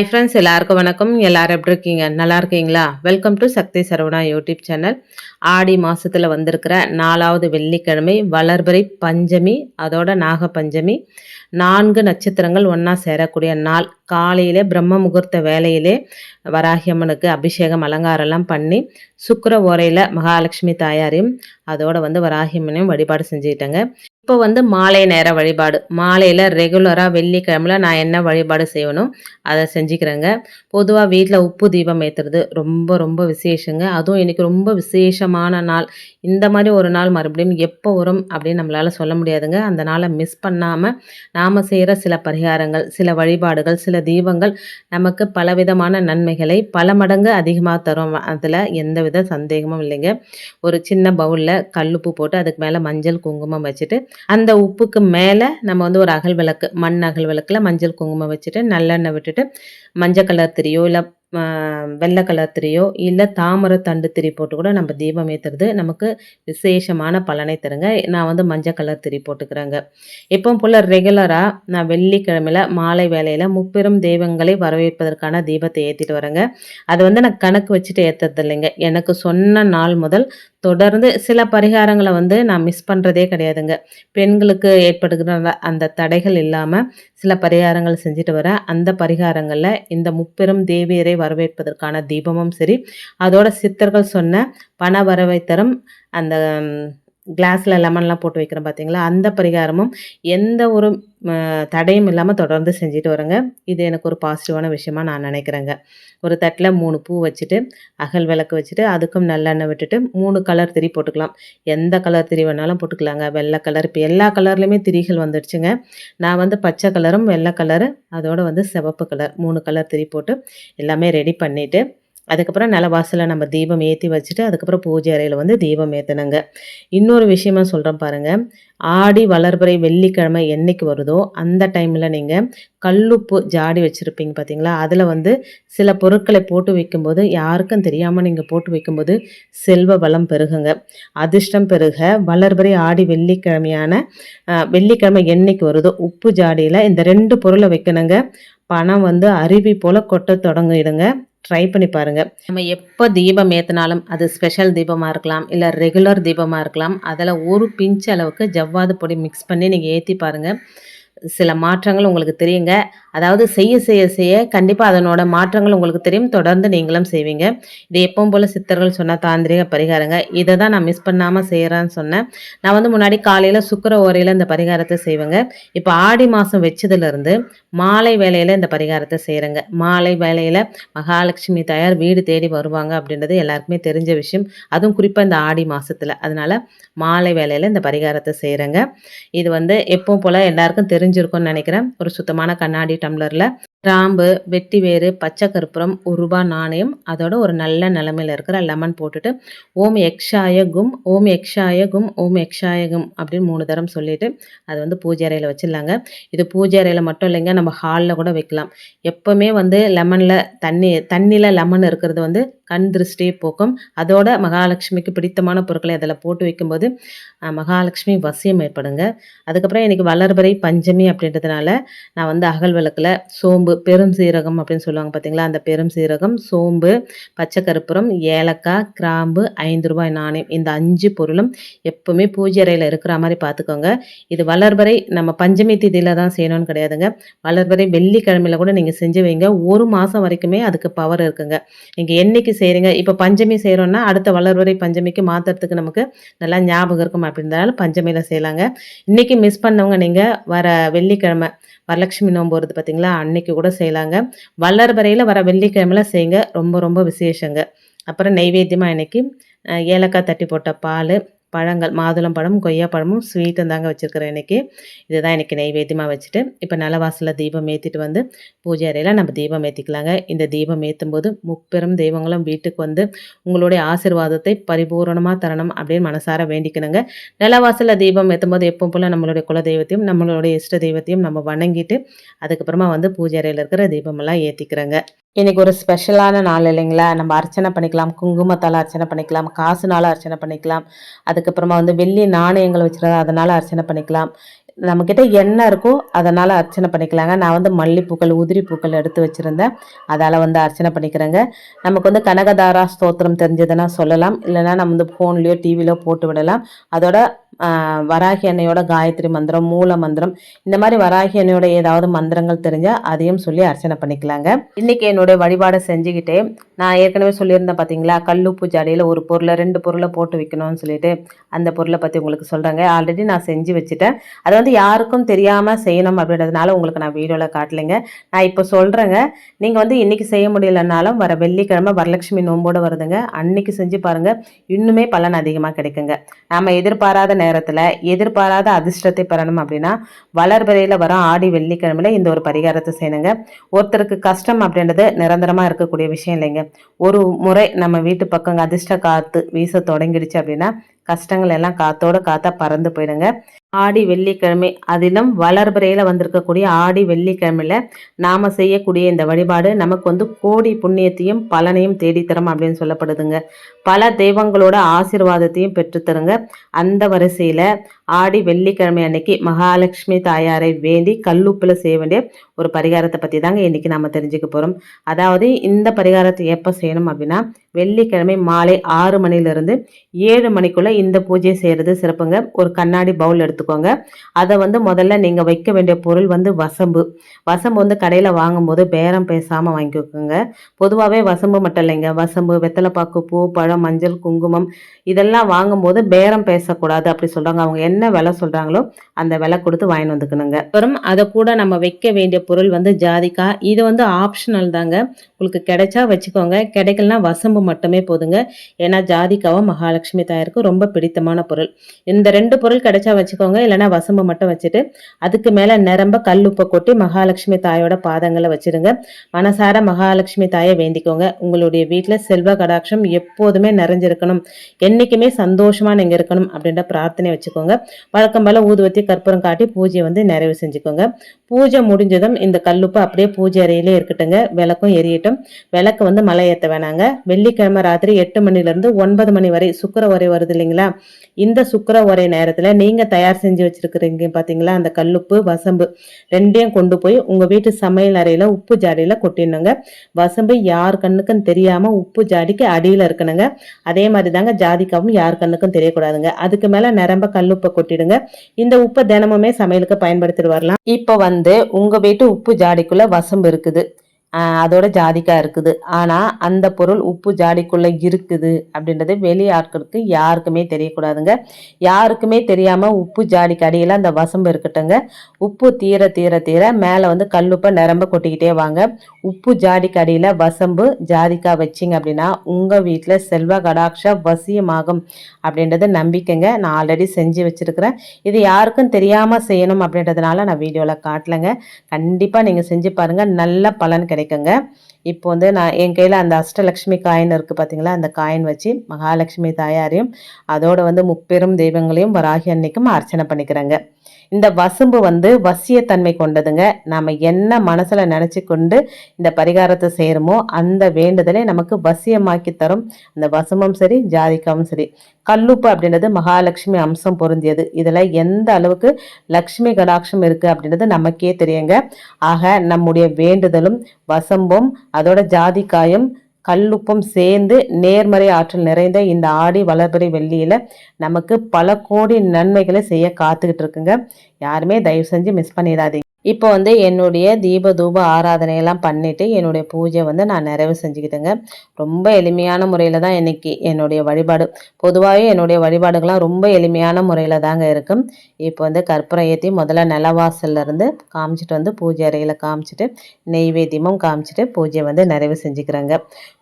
Hi friends எல்லாருக்கும் வணக்கம். எல்லோரும் எப்படி இருக்கீங்க? நல்லா இருக்கீங்களா? Welcome to Sakthi Saravana YouTube channel Aadi மாதத்தில் வந்திருக்கிற நாலாவது வெள்ளிக்கிழமை வளர்பிறை பஞ்சமி அதோட நாக பஞ்சமி நான்கு நட்சத்திரங்கள் ஒன்றா சேரக்கூடிய நாள். காலையிலே பிரம்ம முகூர்த்த வேலையிலே வராகி அம்மனுக்கு அபிஷேகம் அலங்காரம்லாம் பண்ணி சுக்கர ஓரையில் மகாலட்சுமி தாயாரையும் அதோடு வந்து வராகியம்மனையும் வழிபாடு செஞ்சுக்கிட்டேங்க. இப்போ வந்து மாலை நேர வழிபாடு. மாலையில் ரெகுலராக வெள்ளிக்கிழமையில் நான் என்ன வழிபாடு செய்யணும் அதை செஞ்சுக்கிறேங்க. பொதுவாக வீட்டில் உப்பு தீபம் ஏற்றுறது ரொம்ப ரொம்ப விசேஷங்க. அதுவும் இன்றைக்கி ரொம்ப விசேஷமான நாள். இந்த மாதிரி ஒரு நாள் மறுபடியும் எப்போ வரும் அப்படின்னு நம்மளால் சொல்ல முடியாதுங்க. அந்த நாளை மிஸ் பண்ணாமல் நாம் செய்கிற சில பரிகாரங்கள் சில வழிபாடுகள் சில தீபங்கள் நமக்கு பலவிதமான நன்மைகளை பல மடங்கு அதிகமாக தரும். அதில் எந்தவித சந்தேகமும் இல்லைங்க. ஒரு சின்ன பவுலில் கல்லுப்பு போட்டு அதுக்கு மேலே மஞ்சள் குங்குமம் வச்சுட்டு அந்த உப்புக்கு மேலே நம்ம வந்து ஒரு அகல் விளக்கு மண் அகல் விளக்கில் மஞ்சள் குங்குமம் வச்சுட்டு நல்லெண்ணெய் விட்டுட்டு மஞ்சள் கலர் திரியோ இல்லை வெள்ளை கலர் திரியோ இல்லை தாமரை தண்டு திரி போட்டு கூட நம்ம தீபம் ஏற்றுறது நமக்கு விசேஷமான பலனை தருங்க. நான் வந்து மஞ்சள் கலர் திரி போட்டுக்கிறேங்க. எப்பவும் போல் ரெகுலராக நான் வெள்ளிக்கிழமையில் மாலை வேலையில் முப்பெரும் தெய்வங்களை வரவேற்பதற்கான தீபத்தை ஏற்றிட்டு வரேங்க. அது வந்து நான் கணக்கு வச்சுட்டு ஏற்றுறது இல்லைங்க எனக்கு சொன்ன நாள் முதல் தொடர்ந்து சில பரிகாரங்களை வந்து நான் மிஸ் பண்ணுறதே கிடையாதுங்க. பெண்களுக்கு ஏற்படுகிற அந்த தடைகள் இல்லாமல் சில பரிகாரங்கள் செஞ்சுட்டு வரேன் அந்த பரிகாரங்களில் இந்த முப்பெரும் தேவியரை வரவேற்பதற்கான தீபமும் சரி அதோட சித்தர்கள் சொன்ன பண வரவை தரும் அந்த கிளாஸில் லெமன்லாம் போட்டு வைக்கிறோம் பார்த்தீங்களா அந்த பரிகாரமும் எந்த ஒரு தடையும் இல்லாமல் தொடர்ந்து செஞ்சுட்டு வரேங்க. இது எனக்கு ஒரு பாசிட்டிவான விஷயமா நான் நினைக்கிறேங்க. ஒரு தட்டில் மூணு பூ வச்சுட்டு அகல் விளக்கு வச்சுட்டு அதுக்கும் நல்லெண்ணெய் விட்டுட்டு மூணு கலர் திரி போட்டுக்கலாம். எந்த கலர் திரி வேணாலும் போட்டுக்கலாங்க. வெள்ளை கலர் இப்போ எல்லா கலர்லேயுமே திரிகள் வந்துடுச்சுங்க. நான் வந்து பச்சை கலரும் வெள்ளை கலரு அதோடு வந்து சிவப்பு கலர் மூணு கலர் திரி போட்டு எல்லாமே ரெடி பண்ணிவிட்டு அதுக்கப்புறம் நிலவாசலில் நம்ம தீபம் ஏற்றி வச்சுட்டு அதுக்கப்புறம் பூஜை அறையில் வந்து தீபம் ஏற்றணுங்க இன்னொரு விஷயமா சொல்கிறேன் பாருங்கள் ஆடி வளர்பிறை வெள்ளிக்கிழமை என்றைக்கு வருதோ அந்த டைமில் நீங்கள் கல்லுப்பு ஜாடி வச்சுருப்பீங்க பார்த்தீங்களா அதில் வந்து சில பொருட்களை போட்டு வைக்கும்போது யாருக்கும் தெரியாமல் நீங்கள் போட்டு வைக்கும்போது செல்வ வளம் பெருகுங்க. அதிர்ஷ்டம் பெருக வளர்பிறை ஆடி வெள்ளிக்கிழமையான வெள்ளிக்கிழமை என்றைக்கு வருதோ உப்பு ஜாடியில் இந்த ரெண்டு பொருளை வைக்கணுங்க. பணம் வந்து அருவி போல் கொட்ட தொடங்கிடுங்க. ட்ரை பண்ணி பாருங்கள் நம்ம எப்போ தீபம் ஏற்றினாலும் அது ஸ்பெஷல் தீபமாக இருக்கலாம் இல்லை ரெகுலர் தீபமாக இருக்கலாம் அதில் ஒரு பிஞ்ச் அளவுக்கு ஜவ்வாது பொடி மிக்ஸ் பண்ணி நீங்கள் ஏற்றி பாருங்கள் சில மாற்றங்கள் உங்களுக்கு தெரியுங்க. அதாவது செய்ய செய்ய செய்ய கண்டிப்பாக அதனோட மாற்றங்கள் உங்களுக்கு தெரியும். தொடர்ந்து நீங்களும் செய்வீங்க. இது எப்பவும் போல் சித்தர்கள் சொன்ன தாந்திரிக பரிகாரங்க. இதை தான் நான் மிஸ் பண்ணாமல் செய்கிறேன்னு சொன்னேன். நான் வந்து முன்னாடி காலையில் சுக்கர ஓரையில் இந்த பரிகாரத்தை செய்வேங்க. இப்போ ஆடி மாதம் வச்சதுலேருந்து மாலை வேலையில் இந்த பரிகாரத்தை செய்கிறேங்க மாலை வேலையில் மகாலட்சுமி தயார் வீடு தேடி வருவாங்க அப்படின்றது எல்லாருக்குமே தெரிஞ்ச விஷயம். அதுவும் குறிப்பாக இந்த ஆடி மாதத்தில் அதனால் மாலை வேலையில் இந்த பரிகாரத்தை செய்கிறேங்க இது வந்து எப்பவும் போல் எல்லாருக்கும் தெரிஞ்சிருக்கும்னு நினைக்கிறேன். ஒரு சுத்தமான கண்ணாடி டம்ளரில். கிராம்பு வெட்டி வேறு பச்சை கற்பூரம் ஒரு ரூபா நாணயம். அதோட ஒரு நல்ல நிலமையில் இருக்கிற லெமன் போட்டுட்டு ஓம் எக்ஷாய கும் ஓம் எக்ஷாய கும் ஓம் எக்ஷாய கும் அப்படின்னு மூணு தரம் சொல்லிவிட்டு அது வந்து பூஜை அறையில் வச்சிடலாங்க. இது பூஜை அறையில் மட்டும் இல்லைங்க நம்ம ஹாலில் கூட வைக்கலாம். எப்போவுமே வந்து லெமனில் தண்ணி தண்ணியில் லெமன் இருக்கிறது வந்து கண் திருஷ்டியை போக்கும். அதோட மகாலட்சுமிக்கு பிடித்தமான பொருட்களை அதில் போட்டு வைக்கும்போது மகாலட்சுமி வசியம் ஏற்படுங்க. அதுக்கப்புறம் எனக்கு வளர்பறை பஞ்சமி அப்படின்றதுனால நான் வந்து அகல் விளக்கில் சோம்பு சோம்பு பெரும் சீரகம் அப்படின்னு சொல்லுவாங்க பார்த்தீங்களா அந்த பெரும் சீரகம் சோம்பு பச்சை கருப்புரம் ஏலக்காய் கிராம்பு ஐந்து ரூபாய் நாணயம். இந்த அஞ்சு பொருளும் எப்போவுமே பூஜை அறையில் இருக்கிற மாதிரி பார்த்துக்கோங்க இது வளர்வரை நம்ம பஞ்சமி திதியில் தான் செய்யணும்னு கிடையாதுங்க. வளர்வரை வெள்ளிக்கிழமையில் கூட நீங்கள் செஞ்சு வைங்க. ஒரு மாதம் வரைக்குமே அதுக்கு பவர் இருக்குங்க. நீங்கள் என்னைக்கு செய்கிறீங்க இப்போ பஞ்சமி செய்கிறோன்னா அடுத்த வளர்வரை பஞ்சமிக்கு மாற்றுறதுக்கு நமக்கு நல்லா ஞாபகம் இருக்கும் அப்படின்றதால பஞ்சமியில் செய்யலாங்க. இன்றைக்கி மிஸ் பண்ணவங்க நீங்கள் வர வெள்ளிக்கிழமை வரலட்சுமி நோம்பு வருது பார்த்தீங்களா அன்னைக்கு கூட செய்யலாங்க. வளர்பறையில் வர வெள்ளிக்கிழமையில் செய்யுங்க. ரொம்ப ரொம்ப விசேஷங்க. அப்புறம் நெய்வேத்தியமாக இன்றைக்கி ஏலக்காய் தட்டி போட்ட பால் பழங்கள் மாதுளம் பழம் கொய்யா பழமும் ஸ்வீட்டும் தாங்க வச்சுருக்கிறேன் இன்றைக்கி இதுதான் இன்றைக்கி நெய்வேத்தியமாக வச்சுட்டு இப்போ நிலவாசலில் தீபம் ஏற்றிட்டு வந்து பூஜை அறையில் நம்ம தீபம் ஏற்றிக்கலாங்க இந்த தீபம் ஏற்றும் போது முப்பெரும் தெய்வங்களும் வீட்டுக்கு வந்து உங்களுடைய ஆசிர்வாதத்தை பரிபூரணமாக தரணும் அப்படின்னு மனசார வேண்டிக்கணுங்க. நிலவாசலில் தீபம் ஏற்றும் போது எப்போ போல் நம்மளுடைய குல தெய்வத்தையும் நம்மளுடைய இஷ்ட தெய்வத்தையும் நம்ம வணங்கிட்டு அதுக்கப்புறமா வந்து பூஜை அறையில் இருக்கிற தீபமெல்லாம் ஏற்றிக்கிறேங்க இன்றைக்கி ஒரு ஸ்பெஷலான நாள் இல்லைங்களா? நம்ம அர்ச்சனை பண்ணிக்கலாம். குங்குமத்தால் அர்ச்சனை பண்ணிக்கலாம். காசுனால அர்ச்சனை பண்ணிக்கலாம். அதுக்கப்புறமா வந்து வெள்ளி நாணயங்கள் வச்சுருந்தா அதனால் அர்ச்சனை பண்ணிக்கலாம். நம்மக்கிட்ட என்ன இருக்கோ அதனால் அர்ச்சனை பண்ணிக்கலாங்க. நான் வந்து மல்லிப்பூக்கள் உதிரி பூக்கள் எடுத்து வச்சுருந்தேன். அதால் வந்து அர்ச்சனை பண்ணிக்கிறேங்க. நமக்கு வந்து கனகதாரா ஸ்தோத்திரம் தெரிஞ்சதுன்னா சொல்லலாம். இல்லைன்னா நம்ம வந்து ஃபோன்லேயோ டிவிலையோ போட்டு விடலாம். அதோட வராகி அன்னையோட காயத்ரி மந்திரம் மூல மந்திரம் இந்த மாதிரி வராகி அன்னையோட ஏதாவது மந்திரங்கள் தெரிஞ்சால் அதையும் சொல்லி அர்ச்சனை பண்ணிக்கலாங்க. இன்றைக்கி என்னுடைய வழிபாடை செஞ்சுக்கிட்டே நான் ஏற்கனவே சொல்லியிருந்தேன் பார்த்தீங்களா கல்லுப்பு ஜாடியில் ஒரு பொருளை ரெண்டு பொருளை போட்டு வைக்கணும்னு சொல்லிட்டு அந்த பொருளை பற்றி உங்களுக்கு சொல்கிறேங்க ஆல்ரெடி நான் செஞ்சு வச்சுட்டேன். அது வந்து யாருக்கும் தெரியாமல் செய்யணும் அப்படின்றதுனால உங்களுக்கு நான் வீடியோவில் காட்டலைங்க. நான் இப்போ சொல்கிறேங்க நீங்கள் வந்து இன்றைக்கி செய்ய முடியலனாலும் வர வெள்ளிக்கிழமை வரலட்சுமி நோம்போடு வருதுங்க. அன்னைக்கு செஞ்சு பாருங்கள் இன்னுமே பலன் அதிகமாக கிடைக்குங்க. நாம் எதிர்பாராத நேரத்தில் எதிர்பாராத அதிர்ஷ்டத்தை பெறணும் அப்படின்னா வளர்பிறையில் வர ஆடி வெள்ளிக்கிழமையில் இந்த ஒரு பரிகாரத்தை செய்யணுங்க. ஒருத்தருக்கு கஷ்டம் அப்படின்றது நிரந்தரமாக இருக்கக்கூடிய விஷயம் இல்லைங்க. ஒரு முறை நம்ம வீட்டு பக்கம் அதிர்ஷ்ட காற்று வீச தொடங்கிடுச்சு அப்படின்னா கஷ்டங்கள் எல்லாம் காத்தோட காத்தா பறந்து போயிடுங்க. ஆடி வெள்ளிக்கிழமை. அதிலும் வளர்பிறையில் வந்திருக்கக்கூடிய ஆடி வெள்ளிக்கிழமையில் நாம் செய்யக்கூடிய இந்த வழிபாடு நமக்கு வந்து கோடி புண்ணியத்தையும் பலனையும் தேடித்தரும் அப்படின்னு சொல்லப்படுதுங்க. பல தெய்வங்களோட ஆசிர்வாதத்தையும் பெற்றுத்தருங்க. அந்த வரிசையில் ஆடி வெள்ளிக்கிழமை அன்னைக்கு மகாலட்சுமி தாயாரை வேண்டி கல்லுப்பில் செய்ய வேண்டிய ஒரு பரிகாரத்தை பற்றி தாங்க இன்றைக்கி நம்ம தெரிஞ்சுக்க போகிறோம் அதாவது இந்த பரிகாரத்தை எப்போ செய்யணும் அப்படின்னா வெள்ளிக்கிழமை மாலை ஆறு மணிலிருந்து ஏழு மணிக்குள்ளே இந்த பூஜையை செய்கிறது சிறப்புங்க. ஒரு கண்ணாடி பவுல் எடுத்துக்கோங்க. அதை வந்து முதல்ல நீங்கள் வைக்க வேண்டிய பொருள் வந்து வசம்பு. வசம்பு வந்து கடையில் வாங்கும்போது பேரம் பேசாமல் வாங்கிக்கோங்க. பொதுவாகவே வசம்பு மட்டும் இல்லைங்க. வசம்பு வெத்தலைப்பாக்கு பூ பழம் மஞ்சள் குங்குமம் இதெல்லாம் வாங்கும்போது பேரம் பேசக்கூடாது அப்படி சொல்கிறாங்க அவங்க என்ன விலை சொல்கிறாங்களோ அந்த விலை கொடுத்து வாங்கிட்டு வந்துக்கணுங்க. அப்புறம் அதை கூட நம்ம வைக்க வேண்டிய பொருள் வந்து ஜாதிக்காய் இது வந்து ஆப்ஷனல் தாங்க. உங்களுக்கு கிடைச்சா வச்சுக்கோங்க. கிடைக்கலனா வசம்பு மட்டுமே போதுங்க. ஏன்னா ஜாதிக்காவும் மகாலட்சுமி தாயாருக்கு ரொம்ப பிடித்தமான பொருள். இந்த ரெண்டு பொருள் கிடைச்சா வச்சுக்கோங்க. இல்லைன்னா வசம்பு மட்டும் வச்சுட்டு அதுக்கு மேலே நிரம்ப கல்லுப்பை கொட்டி மகாலட்சுமி தாயோட பாதங்களை வச்சிருங்க. மனசார மகாலட்சுமி தாயை வேண்டிக்கோங்க. உங்களுடைய வீட்டில் செல்வ கடாட்சம் எப்போதுமே நிறைஞ்சிருக்கணும். என்னைக்குமே சந்தோஷமாக நீங்கள் இருக்கணும் அப்படின்ற பிரார்த்தனை வச்சுக்கோங்க. வழக்கம் போல ஊதுவத்தி கற்பூரம் காட்டி பூஜையை வந்து நிறைவு செஞ்சுக்கோங்க. பூஜை முடிஞ்சதும் இந்த கல்லுப்பு அப்படியே பூஜை அறையிலே இருக்கட்டுங்க. விளக்கும் எரியட்டும். விளக்கு வந்து மலை ஏற்ற வேணாங்க. வெள்ளிக்கிழமை ராத்திரி எட்டு மணிலேருந்து ஒன்பது மணி வரை சுக்கர உரை வருது இல்லைங்களா? இந்த சுக்கர உரை நேரத்தில் நீங்கள் தயார் செஞ்சு வச்சுருக்குறீங்க பார்த்தீங்களா அந்த கல்லுப்பு வசம்பு ரெண்டையும் கொண்டு போய் உங்கள் வீட்டு சமையல் அறையில் உப்பு ஜாடியில் கொட்டிடணுங்க. வசம்பு யார் கண்ணுக்கும் தெரியாமல் உப்பு ஜாடிக்கு அடியில் இருக்கணுங்க. அதே மாதிரி தாங்க ஜாதிக்காவும் யார் கண்ணுக்கும் தெரியக்கூடாதுங்க. அதுக்கு மேலே நிரம்ப கல்லுப்பை கொட்டிடுங்க. இந்த உப்பை தினமுமே சமையலுக்கு பயன்படுத்திட்டு வரலாம். இப்போ வந்து உங்கள் வீட்டு உப்பு ஜாடிக்குள்ளே வசம்பு இருக்குது. அதோட ஜாதிக்காய் இருக்குது. ஆனால் அந்த பொருள் உப்பு ஜாடிக்குள்ளே இருக்குது அப்படின்றது வெளி ஆட்களுக்கு யாருக்குமே தெரியக்கூடாதுங்க. யாருக்குமே தெரியாமல் உப்பு ஜாடிக்கு அடியில் அந்த வசம்பு இருக்கட்டுங்க உப்பு தீர தீர தீர மேலே வந்து கல்லுப்பை நிரம்ப கொட்டிக்கிட்டே வாங்க. உப்பு ஜாடிக்கு அடியில் வசம்பு ஜாதிக்காய் வச்சிங்க அப்படின்னா உங்கள் வீட்டில் செல்வ கடாட்ச வசியமாகும் அப்படின்றது நம்பிக்கைங்க. நான் ஆல்ரெடி செஞ்சு வச்சுருக்கிறேன். இது யாருக்கும் தெரியாமல் செய்யணும் அப்படின்றதுனால நான் வீடியோவில் காட்டலைங்க. கண்டிப்பாக நீங்கள் செஞ்சு பாருங்கள் நல்ல பலன் கிடைக்குங்க. இப்போ வந்து நான் என் கையில் அந்த அஷ்டலக்ஷ்மி காயின் இருக்குது பார்த்தீங்களா அந்த காயின் வச்சு மகாலட்சுமி தாயாரையும் அதோட வந்து முப்பெரும் தெய்வங்களையும் வராகி அன்னைக்கும் அர்ச்சனை பண்ணிக்கிறேங்க. இந்த வசும்பு வந்து வசியத்தன்மை கொண்டதுங்க. நாம் என்ன மனசில் நினச்சி கொண்டு இந்த பரிகாரத்தை செய்கிறோமோ அந்த வேண்டுதலை நமக்கு வசியமாக்கி தரும். அந்த வசும்பும் சரி ஜாதிக்காவும் சரி. கல்லுப்பு அப்படின்றது மகாலட்சுமி அம்சம் பொருந்தியது. இதில் எந்த அளவுக்கு லக்ஷ்மி கடாட்சம் இருக்குது அப்படின்றது நமக்கே தெரியுங்க. ஆக நம்முடைய வேண்டுதலும் வசம்பும் அதோட ஜாதிக்காயும் கல்லுப்பும் சேர்ந்து நேர்மறை ஆற்றல் நிறைந்த இந்த ஆடி வளர்பிறை வெள்ளியில் நமக்கு பல கோடி நன்மைகளை செய்ய காத்துக்கிட்டு இருக்குங்க. யாருமே தயவு செஞ்சு மிஸ் பண்ணிடாதீங்க. இப்போ வந்து என்னுடைய தீப தூப ஆராதனையெல்லாம் பண்ணிவிட்டு என்னுடைய பூஜை வந்து நான் நிறைவு செஞ்சுக்கிட்டேங்க. ரொம்ப எளிமையான முறையில் தான் இன்றைக்கி என்னுடைய வழிபாடு. பொதுவாகவே என்னுடைய வழிபாடுகள்லாம் ரொம்ப எளிமையான முறையில் தாங்க இருக்கும் இப்போ வந்து கற்பூரம் ஏற்றி முதல்ல நிலவாசல்ல இருந்து காமிச்சிட்டு வந்து பூஜை அறையில் காமிச்சிட்டு நெய்வேத்தியமும் காமிச்சிட்டு பூஜை வந்து நிறைவு செஞ்சுக்கிறேங்க.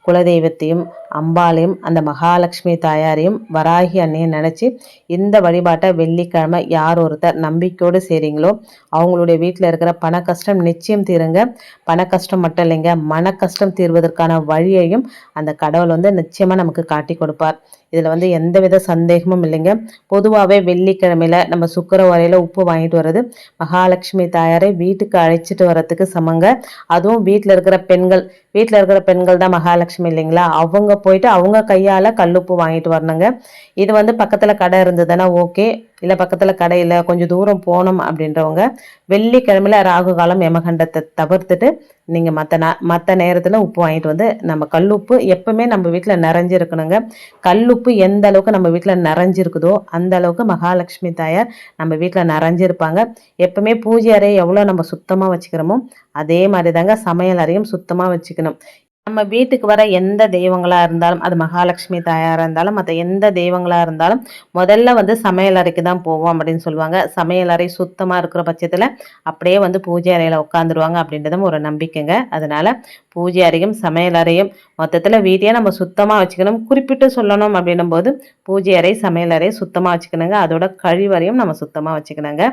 குலதெய்வத்தையும் அம்பாளையும் அந்த மகாலட்சுமி தாயாரையும் வராகி அன்னையும் நினச்சி இந்த வழிபாட்டை வெள்ளிக்கிழமை யார் ஒருத்தர் நம்பிக்கையோடு செய்கிறீங்களோ அவங்களுடைய வீட்டில் இருக்கிற பண கஷ்டம் நிச்சயம் தீருங்க. பண கஷ்டம் மட்டும் இல்லைங்க மன கஷ்டம் தீர்வதற்கான வழியையும் அந்த கடவுள் வந்து நிச்சயமாக நமக்கு காட்டி கொடுப்பார். இதில் வந்து எந்தவித சந்தேகமும் இல்லைங்க. பொதுவாகவே வெள்ளிக்கிழமையில் நம்ம சுக்கரவாரையில் உப்பு வாங்கிட்டு வர்றது மகாலட்சுமி தாயாரை வீட்டுக்கு அழைச்சிட்டு வர்றதுக்கு சமங்க. அதுவும் வீட்டில் இருக்கிற பெண்கள் வீட்டில் இருக்கிற பெண்கள் தான் மகாலட்சுமி இல்லைங்களா? அவங்க போயிட்டு அவங்க கையால் கல்லுப்பு வாங்கிட்டு வரணுங்க. இது வந்து பக்கத்தில் கடை இருந்ததுன்னா ஓகே. இல்லை பக்கத்தில் கடை இல்லை கொஞ்சம் தூரம் போகணும் அப்படின்றவங்க வெள்ளிக்கிழமையில் ராகு காலம் யமகண்டத்தை தவிர்த்துட்டு நீங்கள் மற்ற நா மற்ற நேரத்தில் உப்பு வாங்கிட்டு வந்து நம்ம கல்லுப்பு எப்பவுமே நம்ம வீட்டில் நிறைஞ்சிருக்கணுங்க. கல்லுப்பு எந்த அளவுக்கு நம்ம வீட்டில் நிறைஞ்சிருக்குதோ அந்த அளவுக்கு மகாலட்சுமி தாயார் நம்ம வீட்டில் நிறைஞ்சிருப்பாங்க. எப்பவுமே பூஜை அறையை எவ்வளோ நம்ம சுத்தமாக வச்சுக்கிறோமோ அதே மாதிரி தாங்க சமையல் அறையும் சுத்தமாக வச்சுக்கணும். நம்ம வீட்டுக்கு வர எந்த தெய்வங்களாக இருந்தாலும் அது மகாலட்சுமி தாயாராக இருந்தாலும் மற்ற எந்த தெய்வங்களாக இருந்தாலும் முதல்ல வந்து சமையல் அறைக்கு தான் போவோம் அப்படின்னு சொல்லுவாங்க. சமையல் அறை சுத்தமாக இருக்கிற பட்சத்தில் அப்படியே வந்து பூஜை அறையில் உட்காந்துருவாங்க அப்படின்றதும் ஒரு நம்பிக்கைங்க. அதனால் பூஜை அறையும் சமையல் அறையும் மொத்தத்தில் வீட்டையே நம்ம சுத்தமாக வச்சுக்கணும். குறிப்பிட்டு சொல்லணும் அப்படின்னும் போது பூஜை அறை சமையல் அறை சுத்தமாக வச்சுக்கணுங்க. அதோட கழிவறையும் நம்ம சுத்தமாக வச்சுக்கணுங்க.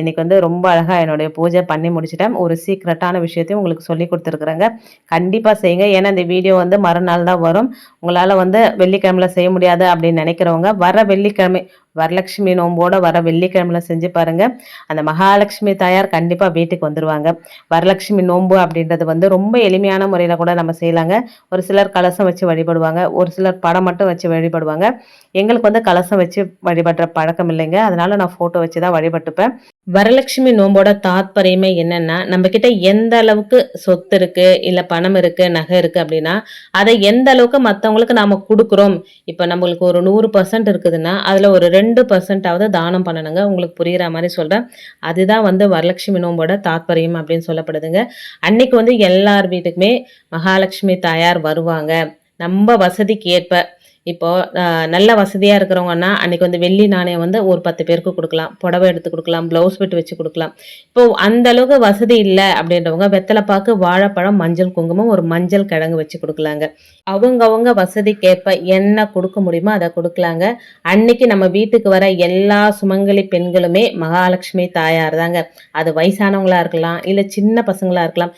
இன்றைக்கி வந்து ரொம்ப அழகாக என்னுடைய பூஜை பண்ணி முடிச்சிட்டேன். ஒரு சீக்ரெட்டான விஷயத்தையும் உங்களுக்கு சொல்லி கொடுத்துருக்குறேங்க. கண்டிப்பாக செய்யுங்க. ஏன்னா இந்த வீடியோ வந்து மறுநாள் தான் வரும். உங்களால் வந்து வெள்ளிக்கிழமையில் செய்ய முடியாது அப்படின்னு நினைக்கிறவங்க வர வெள்ளிக்கிழமை வரலட்சுமி நோம்போட வர வெள்ளிக்கிழமையில செஞ்சு பாருங்க. அந்த மகாலட்சுமி தாயார் கண்டிப்பாக வீட்டுக்கு வந்துருவாங்க. வரலட்சுமி நோம்பு அப்படின்றது வந்து ரொம்ப எளிமையான முறையில் கூட நம்ம செய்யலாங்க. ஒரு சிலர் கலசம் வச்சு வழிபடுவாங்க. ஒரு சிலர் படம் மட்டும் வச்சு வழிபடுவாங்க. எங்களுக்கு வந்து கலசம் வச்சு வழிபடுற பழக்கம் இல்லைங்க. அதனால நான் ஃபோட்டோ வச்சு தான் வழிபட்டுப்பேன். வரலட்சுமி நோம்போட தாத்பரியமே என்னென்னா நம்ம கிட்ட எந்த அளவுக்கு சொத்து இருக்குது இல்லை பணம் இருக்குது நகை இருக்குது அப்படின்னா அதை எந்த அளவுக்கு மற்றவங்களுக்கு நாம் கொடுக்குறோம். இப்போ நம்மளுக்கு ஒரு நூறு பர்சன்ட் இருக்குதுன்னா அதில் ஒரு ரெண்டு ரெண்டு பர்சன்டாவது தானம் பண்ணணுங்க. உங்களுக்கு புரியுற மாதிரி சொல்றேன். அதுதான் வந்து வரலட்சுமி நோம்போட தாத்பரியம் அப்படின்னு சொல்லப்படுதுங்க. அன்னைக்கு வந்து எல்லார் வீட்டுக்குமே மகாலட்சுமி தாயார் வருவாங்க. நம்ம வசதிக்கு ஏற்ப இப்போது நல்ல வசதியாக இருக்கிறவங்கன்னா அன்றைக்கி வந்து வெள்ளி நாணயம் வந்து ஒரு பத்து பேருக்கு கொடுக்கலாம். புடவை எடுத்து கொடுக்கலாம் ப்ளவுஸ் பெட்டு வச்சு கொடுக்கலாம். இப்போது அந்த அளவுக்கு வசதி இல்லை அப்படின்றவங்க வெத்தலைப்பாக்கு வாழைப்பழம் மஞ்சள் குங்குமம் ஒரு மஞ்சள் கிழங்கு வச்சு கொடுக்கலாங்க. அவங்கவுங்க வசதிக்கேற்ப என்ன கொடுக்க முடியுமோ அதை கொடுக்கலாங்க. அன்னைக்கு நம்ம வீட்டுக்கு வர எல்லா சுமங்கலி பெண்களுமே மகாலட்சுமி தாயார் தாங்க. அது வயசானவங்களாக இருக்கலாம் இல்லை சின்ன பசங்களாக இருக்கலாம்.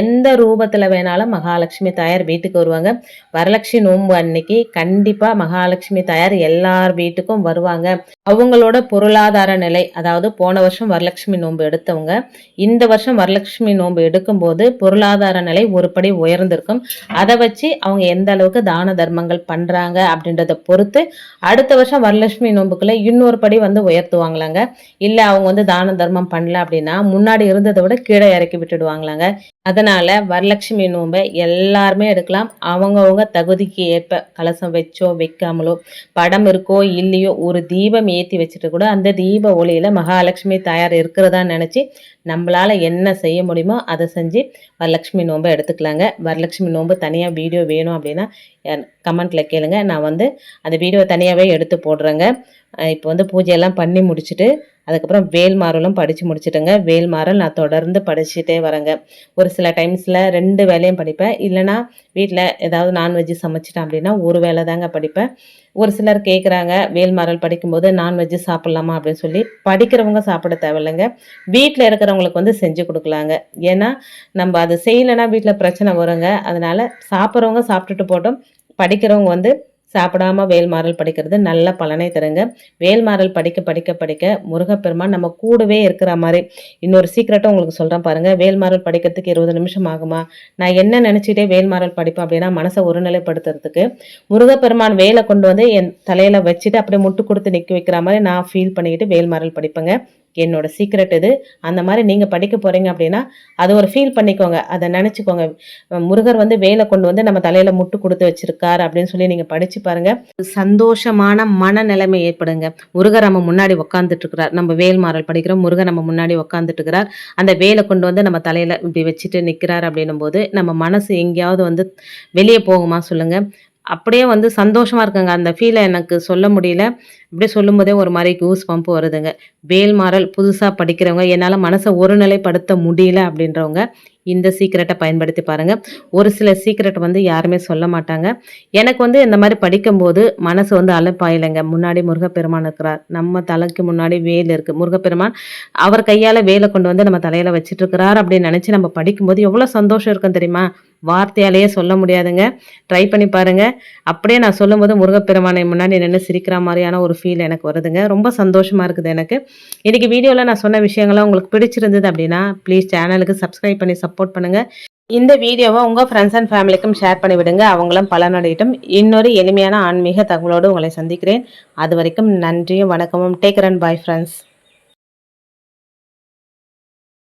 எந்த ரூபத்தில் வேணாலும் மகாலட்சுமி தாயார் வீட்டுக்கு வருவாங்க. வரலட்சுமி நோன்பு அன்னைக்கு கண்டிப்பாக மகாலட்சுமி தாயார் எல்லார் வீட்டுக்கும் வருவாங்க. அவங்களோட பொருளாதார நிலை அதாவது போன வருஷம் வரலட்சுமி நோன்பு எடுத்தவங்க இந்த வருஷம் வரலட்சுமி நோன்பு எடுக்கும்போது பொருளாதார நிலை ஒரு படி உயர்ந்திருக்கும். அதை வச்சு அவங்க எந்த அளவுக்கு தான தர்மங்கள் பண்ணுறாங்க அப்படின்றத பொறுத்து அடுத்த வருஷம் வரலட்சுமி நோன்புக்குள்ளே இன்னொரு படி வந்து உயர்த்துவாங்களாங்க. இல்லை அவங்க வந்து தான தர்மம் பண்ணல அப்படின்னா முன்னாடி இருந்ததை விட கீழே இறக்கி விட்டுடுவாங்களாங்க. அதனால வரலட்சுமி நோன்பை எல்லாருமே எடுக்கலாம். அவங்கவுங்க தகுதிக்கு ஏற்ப கலசம் வச்சோ வைக்காமலோ படம் இருக்கோ இல்லையோ ஒரு தீபம் ஏற்றி வச்சுட்டு கூட அந்த தீப ஒளியில் மகாலட்சுமி தாயார் இருக்கிறதா நினச்சி நம்மளால் என்ன செய்ய முடியுமோ அதை செஞ்சு வரலட்சுமி நோன்பை எடுத்துக்கலாங்க. வரலட்சுமி நோன்பு தனியாக வீடியோ வேணும் அப்படின்னா கமெண்ட்டில் கேளுங்க. நான் வந்து அந்த வீடியோ தனியாகவே எடுத்து போடுறேங்க. இப்போ வந்து பூஜையெல்லாம் பண்ணி முடிச்சுட்டு அதுக்கப்புறம் வேல்மாறலும் படித்து முடிச்சிட்டேங்க. வேல்மாறல் நான் தொடர்ந்து படிச்சுட்டே வரேங்க. ஒரு சில டைம்ஸில் ரெண்டு வேலையும் படிப்பேன். இல்லைனா வீட்டில் ஏதாவது நான்வெஜ் சமைச்சிட்டேன் அப்படின்னா ஒரு வேலை தாங்க படிப்பேன். ஒரு சிலர் கேட்குறாங்க வேல்மாறல் படிக்கும்போது நான்வெஜ் சாப்பிட்லாமா அப்படின்னு சொல்லி படிக்கிறவங்க சாப்பிட தேவையில்லைங்க. வீட்டில் இருக்கிறவங்களுக்கு வந்து செஞ்சு கொடுக்கலாங்க. ஏன்னா நம்ம அது செய்யலைன்னா வீட்டில் பிரச்சனை வருங்க. அதனால் சாப்பிட்றவங்க சாப்பிட்டுட்டு போட்டோம் படிக்கிறவங்க வந்து சாப்பிடாம வேல்மாறல் படிக்கிறது நல்ல பலனை தருங்க. வேல்மாறல் படிக்க படிக்க படிக்க முருகப்பெருமான் நம்ம கூடவே இருக்கிற மாதிரி இன்னொரு சீக்கிரட்டை உங்களுக்கு சொல்கிறேன் பாருங்கள் வேல்மாறல் படிக்கிறதுக்கு இருபது நிமிஷம் ஆகுமா? நான் என்ன நினச்சிட்டே வேல்மாறல் படிப்பேன் அப்படின்னா மனசை ஒருநிலைப்படுத்துறதுக்கு. முருகப்பெருமான் வேலை கொண்டு வந்து என் தலையில் வச்சுட்டு அப்படியே முட்டு கொடுத்து நிற்க வைக்கிற மாதிரி நான் ஃபீல் பண்ணிக்கிட்டு வேல்மாறல் படிப்பேங்க. என்னோட சீக்ரெட் இது. அந்த மாதிரி நீங்கள் படிக்க போகிறீங்க அப்படின்னா அதை ஒரு ஃபீல் பண்ணிக்கோங்க. அதை நினச்சிக்கோங்க. முருகர் வந்து வேலை கொண்டு வந்து நம்ம தலையில் முட்டு கொடுத்து வச்சிருக்கார் அப்படின்னு சொல்லி நீங்கள் படித்து பாருங்கள் சந்தோஷமான மனநிலைமை ஏற்படுங்க. முருகர் நம்ம முன்னாடி உட்காந்துட்ருக்கிறார் நம்ம நம்ம வேல்மாறல் படிக்கிறோம். முருகர் நம்ம முன்னாடி உட்காந்துட்டுருக்கிறார் அந்த வேலை கொண்டு வந்து நம்ம தலையில் இப்படி வச்சுட்டு நிற்கிறார் அப்படின்னும் போது நம்ம மனசு எங்கேயாவது வந்து வெளியே போகுமா சொல்லுங்கள் அப்படியே வந்து சந்தோஷமாக இருக்குங்க. அந்த ஃபீலை எனக்கு சொல்ல முடியல. இப்படியே சொல்லும்போதே ஒரு மாதிரி கூஸ் பம்ப் வருதுங்க. வேல்மாறல் புதுசாக படிக்கிறவங்க என்னால் மனசை ஒருநிலைப்படுத்த முடியல அப்படின்றவங்க இந்த சீக்கிரட்டை பயன்படுத்தி பாருங்கள் ஒரு சில சீக்கிரட் வந்து யாருமே சொல்ல மாட்டாங்க. எனக்கு வந்து இந்த மாதிரி படிக்கும்போது மனசு வந்து அலப்பாயிலைங்க முன்னாடி முருகப்பெருமான் இருக்கிறார். நம்ம தலைக்கு முன்னாடி வேல் இருக்குது முருகப்பெருமான் அவர் கையால் வேலை கொண்டு வந்து நம்ம தலையில் வச்சிட்டு இருக்கிறார் அப்படின்னு நினச்சி நம்ம படிக்கும்போது எவ்வளோ சந்தோஷம் இருக்கும் தெரியுமா? வார்த்தையாலேயே சொல்ல முடியாதுங்க. ட்ரை பண்ணி பாருங்க. அப்படியே நான் சொல்லும்போது முருகப்பெருமானை முன்னாடி நின்று சிரிக்கிற மாதிரியான ஒரு ஃபீல் எனக்கு வருதுங்க. ரொம்ப சந்தோஷமாக இருக்குது எனக்கு. இன்றைக்கி வீடியோவில் நான் சொன்ன விஷயங்கள்லாம் உங்களுக்கு பிடிச்சிருந்தது அப்படின்னா ப்ளீஸ் சேனலுக்கு சப்ஸ்கிரைப் பண்ணி சப்போர்ட் பண்ணுங்க. இந்த வீடியோவை உங்கள் ஃப்ரெண்ட்ஸ் அண்ட் ஃபேமிலிக்கும் ஷேர் பண்ணி விடுங்க. அவங்களும் பலனடையட்டும் இன்னொரு எளிமையான ஆன்மீக தகவலோடு உங்களை சந்திக்கிறேன். அது வரைக்கும் நன்றியும் வணக்கமும். Take run bye friends